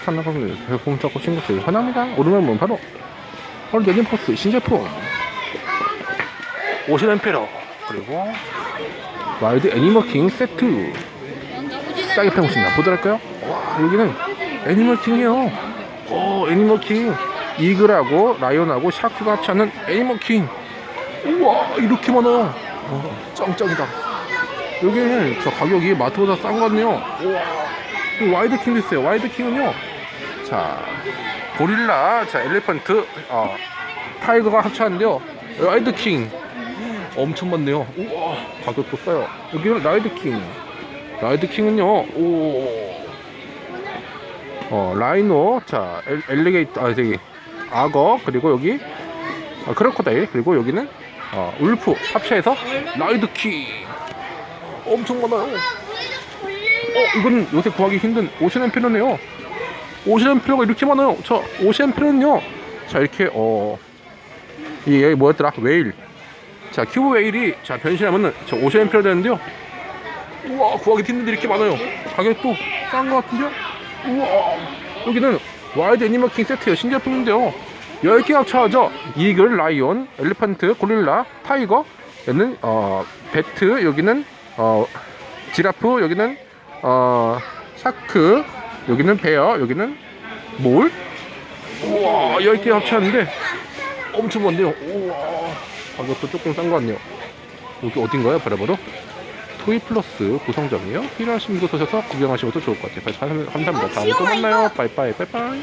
장난감들 배품 잡고 신고스 환영합니다. 오르면 뭐 바로 오늘 내년 포스 신제품. 오신 엠페러 그리고 와일드 애니멀킹 세트. 싸게 팔고 보도록 할까요? 와 여기는 애니멀킹이에요. 오 애니멀킹. 이글하고 라이온하고 샤크가 합치는 애니멀킹. 우와 이렇게 많아요. 어, 짱짱이다. 여기는 저 가격이 마트보다 싼 거 같네요. 우와. 이 와이드 킹도 있어요. 와이드 킹은요 자 고릴라 자 엘리펀트 어, 타이거가 합쳐는데요. 라이드 킹. 엄청 많네요. 우와 가격도 싸요. 여기는 라이드 킹. 라이드 킹은요 오. 어, 라이노, 자, 엘, 엘리게이터, 아, 저기, 악어, 그리고 여기, 아, 크로코다일, 그리고 여기는, 어, 울프, 합체해서, 라이드 킹. 엄청 많아요. 어, 이건 요새 구하기 힘든. 오션 엠피러가 이렇게 많아요. 저, 오션 엠피러는요, 자, 이렇게, 어, 이게 뭐였더라? 웨일. 자, 큐브 웨일이, 자, 변신하면은, 저 엠피러 되는데요. 우와, 구하기 힘든데 이렇게 많아요. 가격도 싼 것 같은데요? 우와 여기는 와일드 애니멀킹 세트예요 신제품인데요 10개 합쳐져 이글, 라이온, 엘리펀트, 고릴라, 타이거 여기는 어 배트 여기는 어 지라프 여기는 어 샤크. 여기는 베어 여기는 몰. 우와 10개 합쳤는데 엄청 많네요. 우와. 가격도 조금 싼 것 같네요. 여기 어딘가요 바로바로 토이 플러스 구성점이에요. 필요하신 곳 오셔서 구경하시면 더 좋을 것 같아요. 감사합니다. 다음에 또 만나요. 빠이빠이 빠이빠이